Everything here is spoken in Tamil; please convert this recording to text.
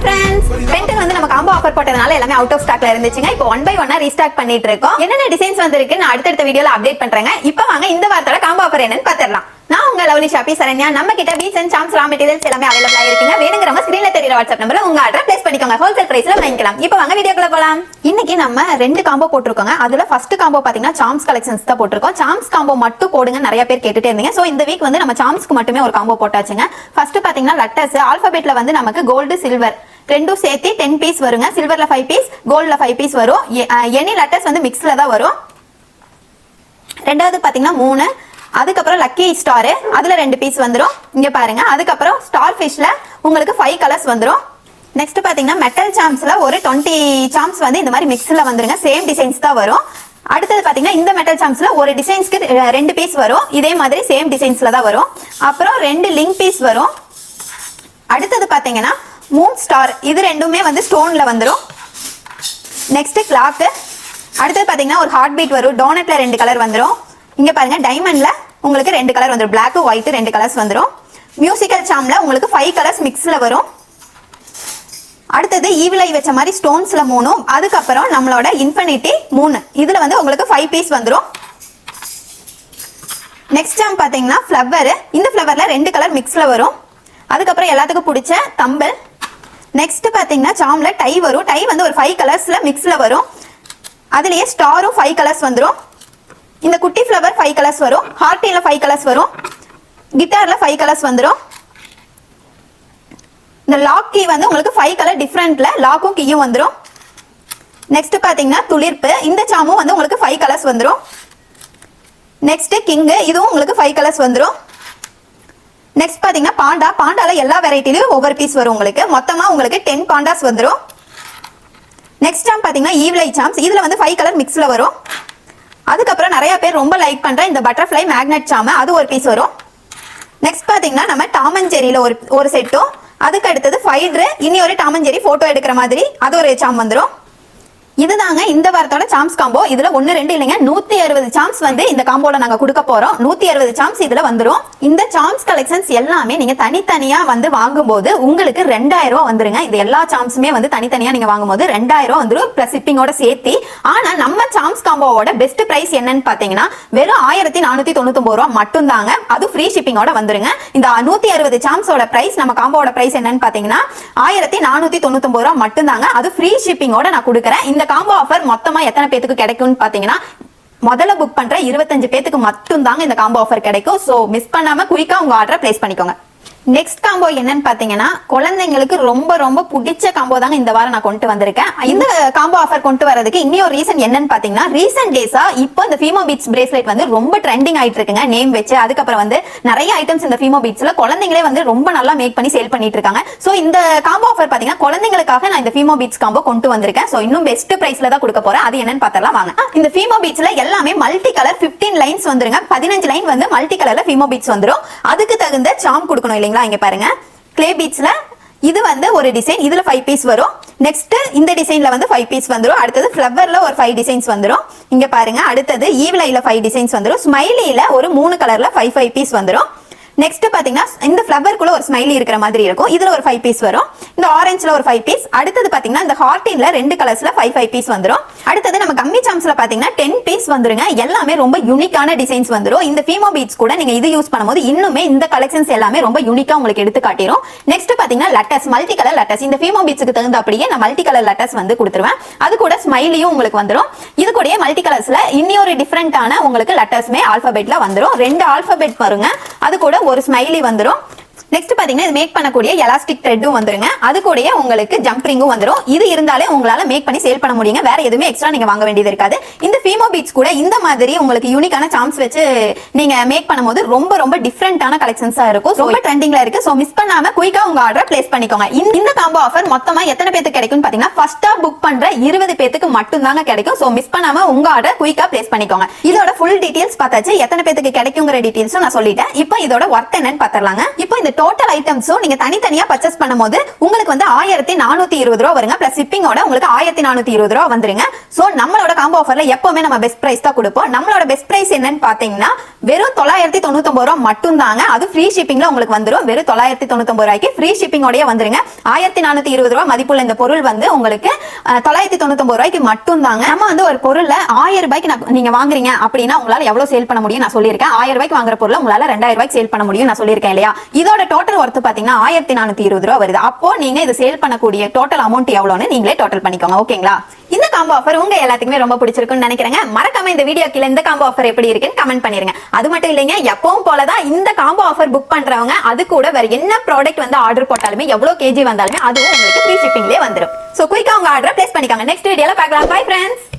ஹாய் ஃப்ரெண்ட்ஸ் பிரிண்டர் வந்து நம்ம காம்போ ஆஃபர் போட்டதுனால எல்லாமே அவுட் ஆஃப் ஸ்டாக்ல இருந்துச்சுங்க. இப்போ ஒன் பை ஒன்னா ரீஸ்டாக் பண்ணிட்டு இருக்கோம். என்னென்ன டிசைன்ஸ் வந்திருக்கு நான் அடுத்தடுத்த வீடியோல அப்டேட் பண்றேங்க. இப்போ வாங்க இந்த வாரத்தோட காம்போ ஆஃபர் என்னன்னு பாத்திரலாம் நான் உங்க லவ்லி ஷாப்பி சரண்யா. நம்ம கிட்ட beads and charms raw materials எல்லாமே அவைலபிளா இருக்குங்க. வேணுங்கிறவங்க ஸ்கிரீன்ல தெரியற வாட்ஸ்அப் நம்பர் உங்க அட்ரஸ் பிளேஸ் பண்ணிக்கோங்க. ஹோல்சேல் பிரைஸ்ல வாங்கிக்கலாம். இப்போ வாங்க வீடியோக்குள்ள போலாம். இன்னைக்கு நம்ம ரெண்டு காம்போ போட்டிருக்கோங்க. அதுல ஃபர்ஸ்ட் காம்போ பாத்தீங்கன்னா சாம்ஸ் கலெக்ஷன்ஸ் தான் போட்டிருக்கோம். சாம்ஸ் காம்போ மட்டும் போடுங்க நிறைய பேர் கேட்டுட்டே இருந்தீங்க. சோ இந்த வீக் வந்து நம்ம சாம்ஸ்க்கு மட்டுமே ஒரு காம்போ போட்டாச்சுங்க. ஃபர்ஸ்ட் பாத்தீங்கன்னா லட்டர்ஸ் ஆல்பபெட்ல வந்து நமக்கு கோல்டு சில்வர் ரெண்டும் சேர்த்து டென் பீஸ் வருங்க. சில்வர்ல ஃபைவ் பீஸ் கோல்ட்ல ஃபைவ் பீஸ் வரும். எனி லட்டர்ஸ் வந்து மிக்ஸ்ல தான் வரும். ரெண்டாவது பாத்தீங்கன்னா மூணு அதுக்கப்புறம் லக்கி ஸ்டார் அதுல ரெண்டு பீஸ் வந்துடும் இங்க பாருங்க. அதுக்கப்புறம் ஸ்டார் ஃபிஷ்ல உங்களுக்கு ஃபைவ் கலர்ஸ் வந்துடும் நெக்ஸ்ட் பாத்தீங்கன்னா மெட்டல் சாம்ஸ்ல ஒரு டுவெண்ட்டி சாம்ஸ் வந்து இந்த மாதிரி மிக்ஸ்ல வந்துருங்க. சேம் டிசைன்ஸ் தான் வரும். அடுத்தது பாத்தீங்கன்னா இந்த மெட்டல் சாம்ஸ்ல ஒரு டிசைன்ஸ்க்கு ரெண்டு பீஸ் வரும். இதே மாதிரி சேம் டிசைன்ஸ்ல தான் வரும். அப்புறம் ரெண்டு லிங்க் பீஸ் வரும். அடுத்தது பாத்தீங்கன்னா மூன் ஸ்டார் இது ரெண்டுமே வந்து ஸ்டோன்ல வந்துடும் நெக்ஸ்ட் கிளாக்கு அடுத்தது பாத்தீங்கன்னா ஒரு ஹார்ட் பீட் வரும் டோனட்ல ரெண்டு கலர் வந்துடும் இங்க பாருங்க டைமண்ட்ல உங்களுக்கு ரெண்டு கலர் வந்துடும் பிளாக் ஒயிட் ரெண்டு கலர்ஸ் வந்துடும் மியூசிக்கல் சாம்ல உங்களுக்கு ஃபைவ் கலர்ஸ் மிக்ஸ்ல வரும். அடுத்தது ஈவிலை வச்ச மாதிரி ஸ்டோன்ஸ்ல மூணும். அதுக்கப்புறம் நம்மளோட இன்ஃபினிட்டி மூணு. இதுல வந்து உங்களுக்கு ஃபைவ் பீஸ் வந்துடும் நெக்ஸ்ட் டைம் பார்த்தீங்கன்னா ஃப்ளவர் இந்த ஃப்ளவர்ல ரெண்டு கலர் மிக்ஸ்ல வரும். அதுக்கப்புறம் எல்லாத்துக்கும் பிடிச்ச தம்பல் நெக்ஸ்ட் பார்த்தீங்கன்னா சாம்ல டை வரும். டை வந்து ஒரு ஃபைவ் கலர்ஸ்ல மிக்ஸ்ல வரும். அதுலயே ஸ்டாரும் ஃபைவ் கலர்ஸ் வந்துடும் ஃபைவ் கலர்ஸ் வரும். ஹார்டின்ல ஃபைவ் கலர்ஸ் வரும். கிட்டார்ல ஃபைவ் கலர்ஸ் வந்துடும் இந்த லாக் கீ வந்து உங்களுக்கு ஃபைவ் கலர் டிஃப்ரெண்ட்ல லாக்கும் கீயும் வந்துடும் நெக்ஸ்ட் பாத்தீங்கன்னா துளிர்ப்பு. இந்த சாமும் வந்து உங்களுக்கு ஃபைவ் கலர்ஸ் வந்துடும் நெக்ஸ்ட் கிங்கு இதுவும் உங்களுக்கு ஃபைவ் கலர்ஸ் வந்துடும் நெக்ஸ்ட் பாத்தீங்கன்னா பாண்டா. பாண்டால எல்லா வெரைட்டிலையும் ஒவ்வொரு பீஸ் வரும் உங்களுக்கு. மொத்தமா உங்களுக்கு டென் பாண்டாஸ் வந்துடும் நெக்ஸ்ட் டைம் பாத்தீங்கன்னா ஈவ்லை சாம்ஸ் இதுல வந்து ஃபைவ் கலர் மிக்ஸ்ல வரும். அதுக்கப்புறம் நிறைய பேர் ரொம்ப லைக் பண்ற இந்த பட்டர்ஃப்ளை மேக்னெட் சாம அது ஒரு பீஸ் வரும். நெக்ஸ்ட் பாத்தீங்கன்னா நம்ம டாமஞ்சேரியில ஒரு ஒரு செட்டும் அதுக்கு அடுத்தது ஃபைட்ரு இனி ஒரு டாமஞ்சேரி போட்டோ எடுக்கிற மாதிரி அது ஒரு சாம் வந்துடும் இதுதாங்க இந்த வாரத்தோட சாம்ஸ் காம்போ இதுல ஒன்னு ரெண்டு இல்லைங்க நூத்தி அறுபது சாம்ஸ் வந்து இந்த காம்போல நாங்க கொடுக்க போறோம். நூத்தி அறுபது சாம்ஸ் இதுல வந்துரும். இந்த சாம்ஸ் கலெக்ஷன்ஸ் எல்லாமே நீங்க தனித்தனியா வந்து வாங்கும்போது உங்களுக்கு ரெண்டாயிரம் ரூபாய் வந்துருங்க. இது எல்லா சாம்ஸுமே வந்து தனித்தனியா நீங்க வாங்கும்போது ரெண்டாயிரம் ரூபாய் வந்துரும் பிளஸ் ஷிப்பிங்கோட சேர்த்து. ஆனா நம்ம சாம்ஸ் காம்போவோட பெஸ்ட் பிரைஸ் என்னன்னு பாத்தீங்கன்னா வெறும் ஆயிரத்தி நானூத்தி தொண்ணூத்தி ரூபா மட்டும் தாங்க அது ஃப்ரீ ஷிப்பிங்கோட வந்துருங்க. இந்த நூத்தி அறுபது சாம்ஸோட பிரைஸ் நம்ம காம்போவோட பிரைஸ் என்னன்னு பாத்தீங்கன்னா ஆயிரத்தி நானூத்தி தொண்ணூத்தி ரூபா மட்டும் தாங்க அது ஃப்ரீ ஷிப்பிங்கோட நான் கொடுக்குறேன். இந்த காம்போ ஆஃபர் மொத்தமா எத்தனை பேத்துக்கு கிடைக்கும்னு பாத்தீங்கன்னா முதல்ல புக் பண்ற இருபத்தஞ்சு பேத்துக்கு மட்டும் தாங்க இந்த காம்போ ஆஃபர் கிடைக்கும். சோ மிஸ் பண்ணாம குயிக்கா உங்க ஆர்டரை பிளேஸ் பண்ணிக்கோங்க. நெக்ஸ்ட் காம்போ என்னன்னு பாத்தீங்கன்னா குழந்தைங்களுக்கு ரொம்ப ரொம்ப பிடிச்ச காம்போ தாங்க இந்த வாரம் நான் கொண்டு வந்திருக்கேன். இந்த காம்போ ஆஃபர் கொண்டு வரதுக்கு இன்னொரு ரீசன் என்னன்னு பாத்தீங்கன்னா ரீசன்ட் டேஸா இப்போ இந்த ஃபீமோ பீட்ஸ் பிரேஸ்லெட் வந்து ரொம்ப ட்ரெண்டிங் ஆயிட்டு இருக்குங்க நேம் வச்சு அதுக்கப்புறம் வந்து நிறைய ஐட்டம்ஸ் இந்த ஃபீமோ பீட்ஸ்ல குழந்தைங்களே வந்து ரொம்ப நல்லா மேக் பண்ணி சேல் பண்ணிட்டு இருக்காங்க சோ இந்த காம்போ ஆஃபர் பாத்தீங்கன்னா குழந்தைங்களுக்காக நான் இந்த ஃபீமோ பீட்ஸ் காம்போ கொண்டு வந்திருக்கேன். சோ இன்னும் பெஸ்ட் பிரைஸ்ல தான் கொடுக்க போறேன். அது என்னன்னு பார்த்தலாம் வாங்க. இந்த ஃபீமோ பீட்ஸ்ல எல்லாமே மல்டி கலர் 15 லைன்ஸ் வந்துருங்க. பதினஞ்சு லைன் வந்து மல்டி கலர்ல ஃபீமோ பீட்ஸ் வந்துரும். அதுக்கு தகுந்த சாம் கொடுக்கணும் இல்லைங்களா? இங்க பாருங்க. கிளே பீட்ஸில் இது வந்து ஒரு டிசைன் இதுல ஃபைவ் பீஸ் வரும். நெக்ஸ்ட் இந்த டிசைன்ல வந்து ஃபைவ் பீஸ் வந்துடும் அடுத்தது ஃப்ளவரில் ஒரு ஃபைவ் டிசைன்ஸ் வந்துடும் இங்க பாருங்க. அடுத்தது ஈவ்லைல ஃபைவ் டிசைன்ஸ் வந்துடும் ஸ்மைலியில் ஒரு மூணு கலர்ல ஃபைவ் ஃபைவ் பீஸ் வந்துடும் நெக்ஸ்ட் பாத்தீங்கன்னா இந்த ஃபிளவருக்குள்ள ஒரு ஸ்மைலி இருக்கிற மாதிரி இருக்கும். இதுல ஒரு ஃபைவ் பீஸ் வரும். இந்த ஆரஞ்சுல ஒரு ஃபைவ் பீஸ் அடுத்தது பாத்தீங்கன்னா இந்த ஹார்டின்ல ரெண்டு கலர்ஸ்ல ஃபைவ் ஃபைவ் பீஸ் வந்துடும் அடுத்தது நம்ம கம்மி சாம்ஸ்ல பாத்தீங்கன்னா டென் பீஸ் வந்துருங்க. எல்லாமே ரொம்ப யூனிக்கான டிசைன்ஸ் வந்துடும் இந்த ஃபீமோ பீட்ஸ் கூட நீங்க இது யூஸ் பண்ணும்போது இன்னுமே இந்த கலெக்ஷன்ஸ் எல்லாமே ரொம்ப யூனிக்கா உங்களுக்கு எடுத்து காட்டிடும் நெக்ஸ்ட் பாத்தீங்கன்னா லட்டஸ் மல்டி கலர் லட்டஸ் இந்த ஃபீமோ பீட்ஸ்க்கு தகுந்த அப்படியே நான் மல்டி கலர் லட்டஸ் வந்து கொடுத்துருவேன். அது கூட ஸ்மைலியும் உங்களுக்கு வந்துடும் இது கூடயே மல்டி கலர்ஸ்ல இன்னொரு டிஃப்ரெண்டான உங்களுக்கு லட்டர்ஸ்மே ஆல்பபெட்ல வந்துடும் ரெண்டு ஆல்பபெட் வருங்க. அது கூட ஒரு ஸ்மைலி வந்துடும் நெக்ஸ்ட் பாத்தீங்கன்னா இது மேக் பண்ணக்கூடிய எலாஸ்டிக் த்ரெட்டும் வந்துருங்க. அது கூட உங்களுக்கு ஜம்பிரிங்கும் வந்துடும் இது இருந்தாலே உங்களால மேக் பண்ணி சேல் பண்ண முடியுங்க. வேற எதுவுமே எக்ஸ்ட்ரா நீங்க வாங்க வேண்டியது இருக்காது. இந்த ஃபீமோ பீட்ஸ் கூட இந்த மாதிரி உங்களுக்கு யூனிக்கான சாம்ஸ் வச்சு நீங்க மேக் பண்ணும்போது ரொம்ப ரொம்ப டிஃப்ரெண்டான கலெக்ஷன்ஸா இருக்கும். ரொம்ப ட்ரெண்டிங்ல இருக்கு. ஸோ மிஸ் பண்ணாம குயிக்கா உங்க ஆர்டர் பிளேஸ் பண்ணிக்கோங்க. இந்த- காம்போ ஆஃபர் மொத்தமா எத்தனை பேருக்கு கிடைக்கும் பாத்தீங்கன்னா ஃபர்ஸ்டா புக் பண்ற இருபது பேத்துக்கு மட்டும் தாங்க கிடைக்கும். ஸோ மிஸ் பண்ணாம உங்க ஆர்டர் குயிக்கா பிளேஸ் பண்ணிக்கோங்க. இதோட ஃபுல் டீடைல்ஸ் பார்த்தாச்சு. எத்தனை பேத்துக்கு கிடைக்குங்கிற டீடைல்ஸும் நான் சொல்லிட்டேன். இப்போ இதோட ஒர்த் என்னன்னு பாத்திரலாங்க. இப்போ இந்த டோட்டல் ஐட்டம்ஸும் நீங்க தனித்தனியா பர்ச்சேஸ் பண்ணும்போது உங்களுக்கு வந்து ஆயிரத்தி நானூத்தி இருபது ரூபா வருங்க. பிளஸ் ஷிப்பிங்கோட உங்களுக்கு ஆயிரத்தி நானூத்தி இருபது ரூபா வந்துருங்க. சோ நம்மளோட காம்போ ஆஃபர்ல எப்பவுமே நம்ம பெஸ்ட் பிரைஸ் தான் கொடுப்போம். நம்மளோட பெஸ்ட் பிரைஸ் என்னன்னு பாத்தீங்கன்னா வெறும் தொள்ளாயிரத்தி தொண்ணூத்தொன்பது ரூபா மட்டும் தாங்க அது ஃப்ரீ ஷிப்பிங்ல உங்களுக்கு வந்துடும் வெறும் தொள்ளாயிரத்தி தொண்ணூத்தொன்பது ரூபாய்க்கு ஃப்ரீ ஷிப்பிங்கோடய வந்துருங்க. ஆயிரத்தி நானூத்தி இருபது ரூபா மதிப்புள்ள இந்த பொருள் வந்து உங்களுக்கு தொள்ளாயிரத்தி தொண்ணூத்தொன்பது ரூபாய்க்கு மட்டும் தாங்க நம்ம வந்து ஒரு பொருள்ல ஆயிரம் ரூபாய்க்கு நான் நீங்க வாங்குறீங்க அப்படின்னா உங்களால எவ்வளவு சேல் பண்ண முடியும் நான் சொல்லியிருக்கேன். ஆயிரம் ரூபாய்க்கு வாங்குற பொருள் உங்களால ரெண்டாயிரம் ரூபாய்க்கு சேல் பண்ண முடியும் நான் சொல்லியிருக்கேன் இல்லையா? இதோட டோட்டல் ஒர்த் பாத்தீங்கன்னா ஆயிரத்தி நானூத்தி இருபது ரூபா வருது. அப்போ நீங்க இது சேல் பண்ணக்கூடிய டோட்டல் அமௌண்ட் எவ்வளவுன்னு நீங்களே டோட்டல் பண்ணிக்கோங்க. ஓகேங்களா? இந்த காம்போ ஆஃபர் உங்க எல்லாத்துக்குமே ரொம்ப பிடிச்சிருக்கும்னு நினைக்கிறேங்க. மறக்காம இந்த வீடியோ கீழே இந்த காம்போ ஆஃபர் எப்படி இருக்குன்னு கமெண்ட் பண்ணிருங்க. அது மட்டும் இல்லைங்க எப்பவும் போலதான் இந்த காம்போ ஆஃபர் புக் பண்றவங்க அது கூட வேற என்ன ப்ராடக்ட் வந்து ஆர்டர் போட்டாலுமே எவ்வளவு கேஜி வந்தாலுமே அதுவும் உங்களுக்கு ஃப்ரீ ஷிப்பிங்லேயே வந்துடும் சோ குயிக்கா உங்க ஆர்டர் பிளேஸ் பண்ணிக்கோங்க. நெக்ஸ்ட் வீடியோல பாக்கலாம் பை ஃப்ரெண்ட்ஸ்